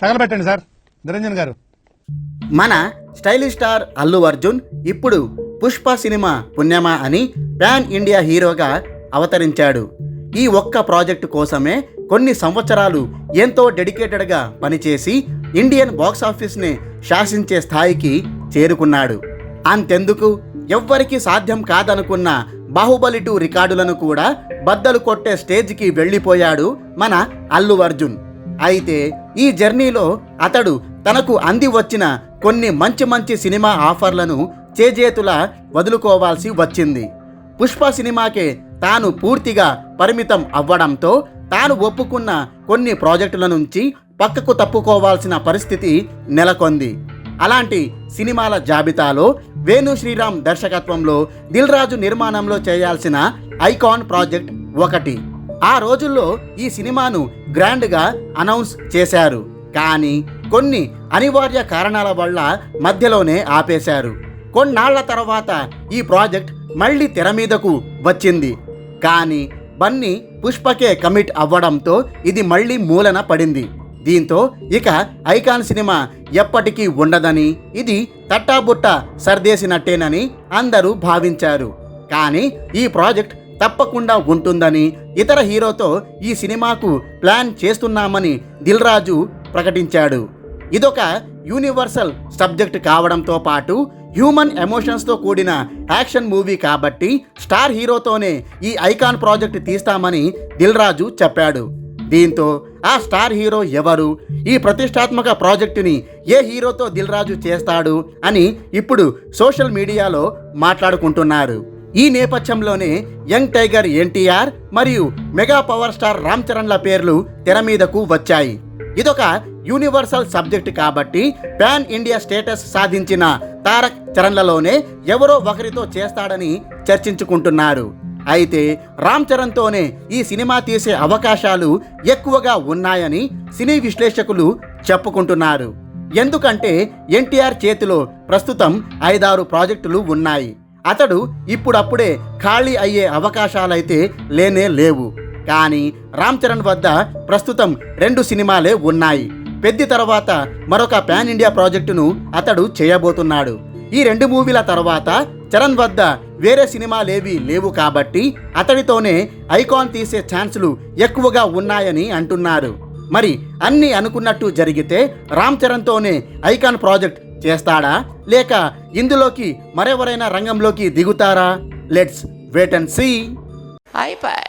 తగలబెట్టండి sir. Niranjan గారు. మన stylish star Allu Arjun ఇప్పుడు పుష్ప సినిమా పుణ్యమా అని ప్యాన్ ఇండియా హీరోగా అవతరించాడు. ఈ ఒక్క ప్రాజెక్టు కోసమే కొన్ని సంవత్సరాలు ఎంతో డెడికేటెడ్గా పనిచేసి ఇండియన్ బాక్స్ ఆఫీస్ని శాసించే స్థాయికి చేరుకున్నాడు. అంతెందుకు? ఎవ్వరికీ సాధ్యం కాదనుకున్న బాహుబలి టూ రికార్డులను కూడా బద్దలు కొట్టే స్టేజ్కి వెళ్ళిపోయాడు మన అల్లు అర్జున్. అయితే ఈ జర్నీలో అతడు తనకు అంది వచ్చిన కొన్ని మంచి మంచి సినిమా ఆఫర్లను చేజేతుల వదులుకోవాల్సి వచ్చింది. పుష్ప సినిమాకే తాను పూర్తిగా పరిమితం అవ్వడంతో తాను ఒప్పుకున్న కొన్ని ప్రాజెక్టుల నుంచి పక్కకు తప్పుకోవాల్సిన పరిస్థితి నెలకొంది. అలాంటి సినిమాల జాబితాలో వేణు శ్రీరామ్ దర్శకత్వంలో దిల్ రాజు నిర్మాణంలో చేయాల్సిన ఐకాన్ ప్రాజెక్ట్ ఒకటి. ఆ రోజుల్లో ఈ సినిమాను గ్రాండ్గా అనౌన్స్ చేశారు. కానీ కొన్ని అనివార్య కారణాల వల్ల మధ్యలోనే ఆపేశారు. కొన్నాళ్ళ తర్వాత ఈ ప్రాజెక్ట్ మళ్ళీ తెర మీదకు వచ్చింది. కానీ బన్నీ పుష్పకే కమిట్ అవ్వడంతో ఇది మళ్ళీ మూలన పడింది. దీంతో ఇక ఐకాన్ సినిమా ఎప్పటికీ ఉండదని ఇది తట్టాబుట్ట సర్దేసినట్టేనని అందరూ భావించారు. కానీ ఈ ప్రాజెక్ట్ తప్పకుండా ఉంటుందని ఇతర హీరోతో ఈ సినిమాకు ప్లాన్ చేస్తున్నామని దిల్ రాజు ప్రకటించాడు. ఇదొక యూనివర్సల్ సబ్జెక్ట్ కావడంతో పాటు హ్యూమన్ ఎమోషన్స్తో కూడిన యాక్షన్ మూవీ కాబట్టి స్టార్ హీరోతోనే ఈ ఐకాన్ ప్రాజెక్ట్ తీస్తామని దిల్ రాజు చెప్పాడు. దీంతో ఆ స్టార్ హీరో ఎవరు ఈ ప్రతిష్టాత్మక ప్రాజెక్టుని ఏ హీరోతో దిల్ రాజు చేస్తాడు అని ఇప్పుడు సోషల్ మీడియాలో మాట్లాడుకుంటున్నారు. ఈ నేపథ్యంలోనే యంగ్ టైగర్ ఎన్టీఆర్ మరియు మెగా పవర్ స్టార్ రామ్ చరణ్ల పేర్లు తెర మీదకు వచ్చాయి. ఇదొక యూనివర్సల్ సబ్జెక్ట్ కాబట్టి పాన్ ఇండియా స్టేటస్ సాధించిన తారక్ చరణ్లలోనే ఎవరో ఒకరితో చేస్తాడని చర్చించుకుంటున్నారు. అయితే రామ్ చరణ్తోనే ఈ సినిమా తీసే అవకాశాలు ఎక్కువగా ఉన్నాయని సినీ విశ్లేషకులు చెప్పుకుంటున్నారు. ఎందుకంటే ఎన్టీఆర్ చేతిలో ప్రస్తుతం ఐదారు ప్రాజెక్టులు ఉన్నాయి. అతడు ఇప్పుడప్పుడే ఖాళీ అయ్యే అవకాశాలైతే లేనే లేవు. కానీ రామ్ చరణ్ వద్ద ప్రస్తుతం రెండు సినిమాలే ఉన్నాయి. పెద్ది తర్వాత మరొక పాన్ ఇండియా ప్రాజెక్టును అతడు చేయబోతున్నాడు. ఈ రెండు మూవీల తర్వాత చరణ్ వద్ద వేరే సినిమాలేవి లేవు కాబట్టి అతడితోనే ఐకాన్ తీసే ఛాన్సులు ఎక్కువగా ఉన్నాయని అంటున్నారు. మరి అన్ని అనుకున్నట్టు జరిగితే రామ్ చరణ్తోనే ఐకాన్ ప్రాజెక్ట్ చేస్తాడా? లేక ఇందులోకి మరెవరైనా రంగంలోకి దిగుతారా? లెట్స్ వెయిట్ అండ్ సీ అయిపోయి